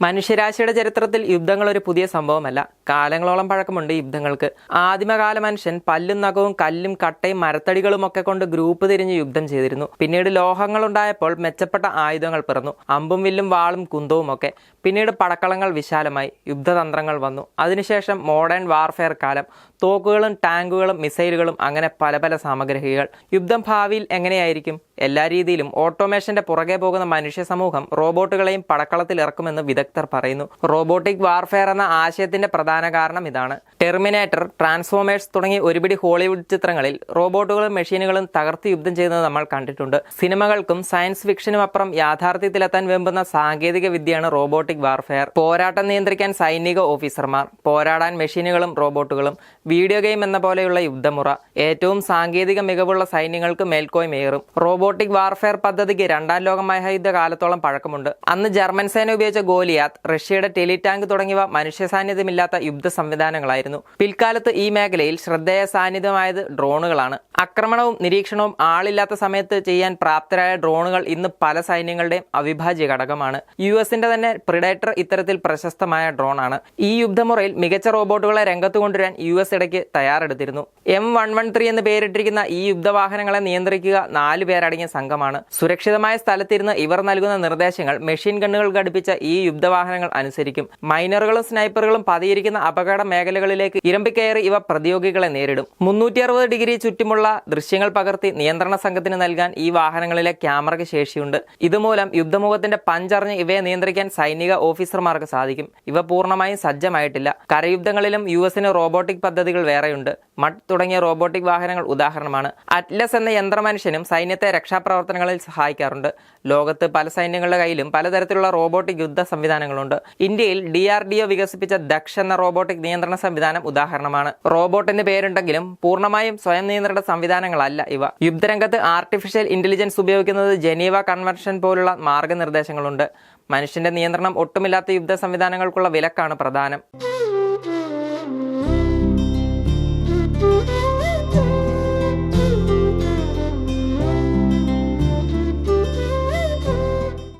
മനുഷ്യരാശിയുടെ ചരിത്രത്തിൽ യുദ്ധങ്ങൾ ഒരു പുതിയ സംഭവമല്ല. കാലങ്ങളോളം പഴക്കമുണ്ട് യുദ്ധങ്ങൾക്ക്. ആദിമകാല മനുഷ്യൻ പല്ലും നഖവും കല്ലും കട്ടയും മരത്തടികളും ഒക്കെ കൊണ്ട് ഗ്രൂപ്പ് തിരിഞ്ഞ് യുദ്ധം ചെയ്തിരുന്നു. പിന്നീട് ലോഹങ്ങൾ ഉണ്ടായപ്പോൾ മെച്ചപ്പെട്ട ആയുധങ്ങൾ പിറന്നു. അമ്പും വില്ലും വാളും കുന്തവും ഒക്കെ. പിന്നീട് പടക്കളങ്ങൾ വിശാലമായി. യുദ്ധതന്ത്രങ്ങൾ വന്നു. അതിനുശേഷം മോഡേൺ വാർഫെയർ കാലം. തോക്കുകളും ടാങ്കുകളും മിസൈലുകളും അങ്ങനെ പല പല സാമഗ്രികൾ. യുദ്ധം ഭാവിയിൽ എങ്ങനെയായിരിക്കും? എല്ലാ രീതിയിലും ഓട്ടോമേഷന്റെ പുറകെ പോകുന്ന മനുഷ്യ സമൂഹം റോബോട്ടുകളെയും പടക്കളത്തിൽ ഇറക്കുമെന്ന് വിദഗ്ധർ പറയുന്നു. റോബോട്ടിക് വാർഫെയർ എന്ന ആശയത്തിന്റെ പ്രധാന കാരണം ഇതാണ്. ടെർമിനേറ്റർ ട്രാൻസ്ഫോമേഴ്സ് തുടങ്ങി ഒരുപിടി ഹോളിവുഡ് ചിത്രങ്ങളിൽ റോബോട്ടുകളും മെഷീനുകളും തകർത്ത് യുദ്ധം ചെയ്യുന്നത് നമ്മൾ കണ്ടിട്ടുണ്ട്. സിനിമകൾക്കും സയൻസ് ഫിക്ഷനും അപ്പുറം യാഥാർത്ഥ്യത്തിലെത്താൻ വെമ്പുന്ന സാങ്കേതിക വിദ്യയാണ് റോബോട്ടിക് വാർഫെയർ പോരാട്ടം നിയന്ത്രിക്കാൻ സൈനിക ഓഫീസർമാർ പോരാടാൻ മെഷീനുകളും റോബോട്ടുകളും വീഡിയോ ഗെയിം എന്ന പോലെയുള്ള യുദ്ധമുറ. ഏറ്റവും സാങ്കേതിക മികവുള്ള സൈന്യങ്ങൾക്ക് മേൽക്കോയ്മേറും റോബോട്ടിക് വാർഫെയർ പദ്ധതിക്ക് രണ്ടാം ലോക മഹായുദ്ധ കാലത്തോളം പഴക്കമുണ്ട്. അന്ന് ജർമ്മൻ സേന ഉപയോഗിച്ച ഗോലിയാത്ത് റഷ്യയുടെ ടെലിടാങ്ക് തുടങ്ങിയവ മനുഷ്യ സാന്നിധ്യമില്ലാത്ത യുദ്ധ സംവിധാനങ്ങളായിരുന്നു. പിൽക്കാലത്ത് ഈ മേഖലയിൽ ശ്രദ്ധേയ സാന്നിധ്യമായത് ഡ്രോണുകളാണ്. ആക്രമണവും നിരീക്ഷണവും ആളില്ലാത്ത സമയത്ത് ചെയ്യാൻ പ്രാപ്തരായ ഡ്രോണുകൾ ഇന്ന് പല സൈന്യങ്ങളുടെയും അവിഭാജ്യ ഘടകമാണ്. യു എസിന്റെ തന്നെ പ്രിഡേറ്റർ ഇത്തരത്തിൽ പ്രശസ്തമായ ഡ്രോൺ ആണ് ഈ യുദ്ധമുറയിൽ മികച്ച റോബോട്ടുകളെ രംഗത്ത് കൊണ്ടുവരാൻ യു എസ് ഇടയ്ക്ക് തയ്യാറെടുത്തിരുന്നു. എം വൺ വൺ ത്രീ എന്ന് പേരിട്ടിരിക്കുന്ന ഈ യുദ്ധവാഹനങ്ങളെ നിയന്ത്രിക്കുക നാല് പേരടങ്ങിയ സംഘമാണ്. സുരക്ഷിതമായ സ്ഥലത്തിരുന്ന് ഇവർ നൽകുന്ന നിർദ്ദേശങ്ങൾ മെഷീൻ ഗണ്ണുകൾ ഘടിപ്പിച്ച ഈ യുദ്ധവാഹനങ്ങൾ അനുസരിക്കും. മൈനറുകളും സ്നൈപ്പറുകളും പതിയിരിക്കുന്ന അപകട മേഖലകളിലേക്ക് ഇരമ്പിക്കയറി ഇവ പ്രതിയോഗികളെ നേരിടും. മുന്നൂറ്റി ഡിഗ്രി ചുറ്റുമുള്ള ദൃശ്യങ്ങൾ പകർത്തി നിയന്ത്രണ സംഘത്തിന് നൽകാൻ ഈ വാഹനങ്ങളിലെ ക്യാമറയ്ക്ക് ശേഷിയുണ്ട്. ഇതുമൂലം യുദ്ധമുഖത്തിന്റെ പഞ്ചറിഞ്ഞ് ഇവയെ നിയന്ത്രിക്കാൻ സൈനിക ഓഫീസർമാർക്ക് സാധിക്കും. ഇവ പൂർണമായും സജ്ജമായിട്ടില്ല. കരയുദ്ധങ്ങളിലും യു എസിന് റോബോട്ടിക് പദ്ധതികൾ വേറെയുണ്ട്. മഡ് തുടങ്ങിയ റോബോട്ടിക് വാഹനങ്ങൾ ഉദാഹരണമാണ്. അറ്റ്ലസ് എന്ന യന്ത്രമനുഷ്യനും സൈന്യത്തെ രക്ഷാപ്രവർത്തനങ്ങളിൽ സഹായിക്കാറുണ്ട്. ലോകത്ത് പല സൈന്യങ്ങളുടെ കയ്യിലും പലതരത്തിലുള്ള റോബോട്ടിക് യുദ്ധ സംവിധാനങ്ങളുണ്ട്. ഇന്ത്യയിൽ ഡി ആർ ഡി ഒ വികസിപ്പിച്ച ദക്ഷ എന്ന റോബോട്ടിക് നിയന്ത്രണ സംവിധാനം ഉദാഹരണമാണ്. റോബോട്ടിന് പേരുണ്ടെങ്കിലും പൂർണമായും സ്വയം നിയന്ത്രണ സംവിധാനങ്ങളല്ല ഇവ. യുദ്ധരംഗത്ത് ആർട്ടിഫിഷ്യൽ ഇന്റലിജൻസ് ഉപയോഗിക്കുന്നത് ജനീവ കൺവെൻഷൻ പോലുള്ള മാർഗനിർദ്ദേശങ്ങളുണ്ട്. മനുഷ്യന്റെ നിയന്ത്രണം ഒട്ടുമില്ലാത്ത യുദ്ധ സംവിധാനങ്ങൾക്കുള്ള വിലക്കാണ് പ്രധാനം.